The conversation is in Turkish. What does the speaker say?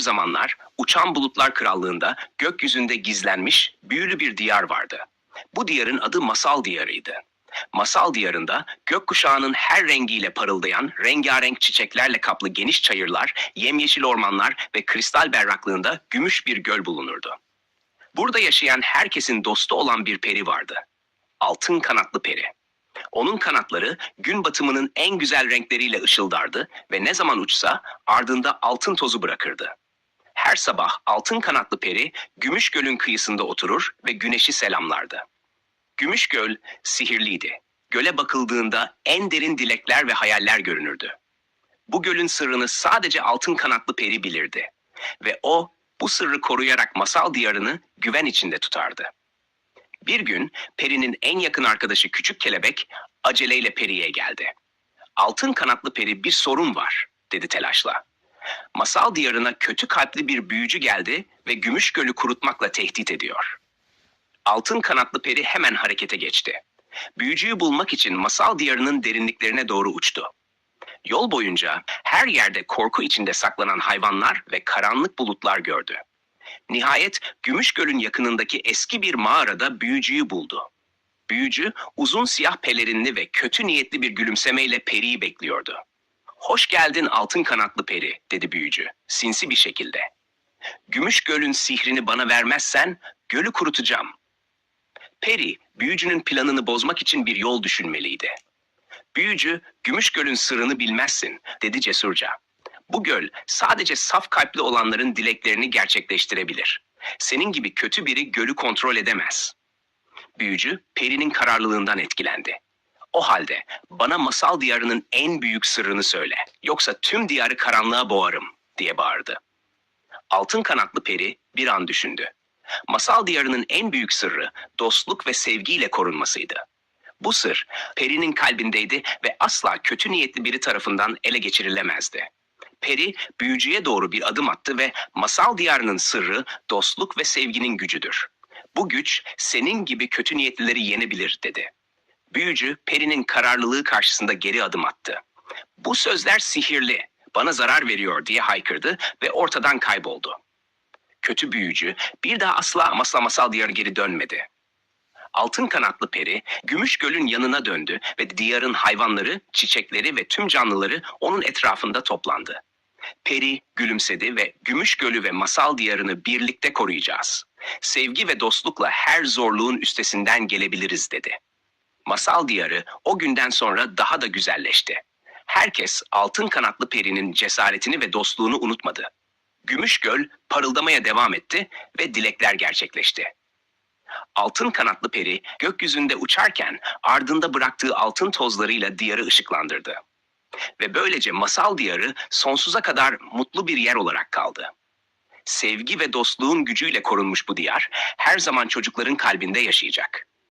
zamanlar uçan bulutlar krallığında gökyüzünde gizlenmiş büyülü bir diyar vardı. Bu diyarın adı Masal Diyarı'ydı. Masal Diyarı'nda gökkuşağının her rengiyle parıldayan rengarenk çiçeklerle kaplı geniş çayırlar, yemyeşil ormanlar ve kristal berraklığında gümüş bir göl bulunurdu. Burada yaşayan herkesin dostu olan bir peri vardı. Altın kanatlı peri. Onun kanatları gün batımının en güzel renkleriyle ışıldardı ve ne zaman uçsa ardında altın tozu bırakırdı. Her sabah altın kanatlı peri Gümüş Göl'ün kıyısında oturur ve güneşi selamlardı. Gümüş Göl sihirliydi. Göle bakıldığında en derin dilekler ve hayaller görünürdü. Bu gölün sırrını sadece altın kanatlı peri bilirdi ve o bu sırrı koruyarak masal diyarını güven içinde tutardı. Bir gün Peri'nin en yakın arkadaşı küçük kelebek aceleyle Peri'ye geldi. Altın kanatlı peri bir sorun var dedi telaşla. Masal diyarına kötü kalpli bir büyücü geldi ve gümüş gölü kurutmakla tehdit ediyor. Altın kanatlı peri hemen harekete geçti. Büyücüyü bulmak için masal diyarının derinliklerine doğru uçtu. Yol boyunca her yerde korku içinde saklanan hayvanlar ve karanlık bulutlar gördü. Nihayet Gümüş Göl'ün yakınındaki eski bir mağarada büyücüyü buldu. Büyücü uzun siyah pelerinli ve kötü niyetli bir gülümsemeyle periyi bekliyordu. Hoş geldin altın kanatlı peri dedi büyücü sinsi bir şekilde. Gümüş Göl'ün sihrini bana vermezsen gölü kurutacağım. Peri büyücünün planını bozmak için bir yol düşünmeliydi. Büyücü Gümüş Göl'ün sırrını bilmezsin dedi cesurca. Bu göl sadece saf kalpli olanların dileklerini gerçekleştirebilir. Senin gibi kötü biri gölü kontrol edemez. Büyücü Peri'nin kararlılığından etkilendi. O halde bana masal diyarının en büyük sırrını söyle. Yoksa tüm diyarı karanlığa boğarım diye bağırdı. Altın kanatlı peri bir an düşündü. Masal diyarının en büyük sırrı dostluk ve sevgiyle korunmasıydı. Bu sır Peri'nin kalbindeydi ve asla kötü niyetli biri tarafından ele geçirilemezdi. Peri büyücüye doğru bir adım attı ve masal diyarının sırrı dostluk ve sevginin gücüdür. Bu güç senin gibi kötü niyetlileri yenebilir dedi. Büyücü Peri'nin kararlılığı karşısında geri adım attı. Bu sözler sihirli, bana zarar veriyor diye haykırdı ve ortadan kayboldu. Kötü büyücü bir daha asla masal masal diyarı geri dönmedi. Altın kanatlı peri Gümüş Göl'ün yanına döndü ve diyarın hayvanları, çiçekleri ve tüm canlıları onun etrafında toplandı. Peri gülümsedi ve Gümüş Gölü ve masal diyarını birlikte koruyacağız. Sevgi ve dostlukla her zorluğun üstesinden gelebiliriz dedi. Masal diyarı o günden sonra daha da güzelleşti. Herkes altın kanatlı perinin cesaretini ve dostluğunu unutmadı. Gümüş Göl parıldamaya devam etti ve dilekler gerçekleşti. Altın kanatlı peri gökyüzünde uçarken ardında bıraktığı altın tozlarıyla diyarı ışıklandırdı. Ve böylece masal diyarı sonsuza kadar mutlu bir yer olarak kaldı. Sevgi ve dostluğun gücüyle korunmuş bu diyar her zaman çocukların kalbinde yaşayacak.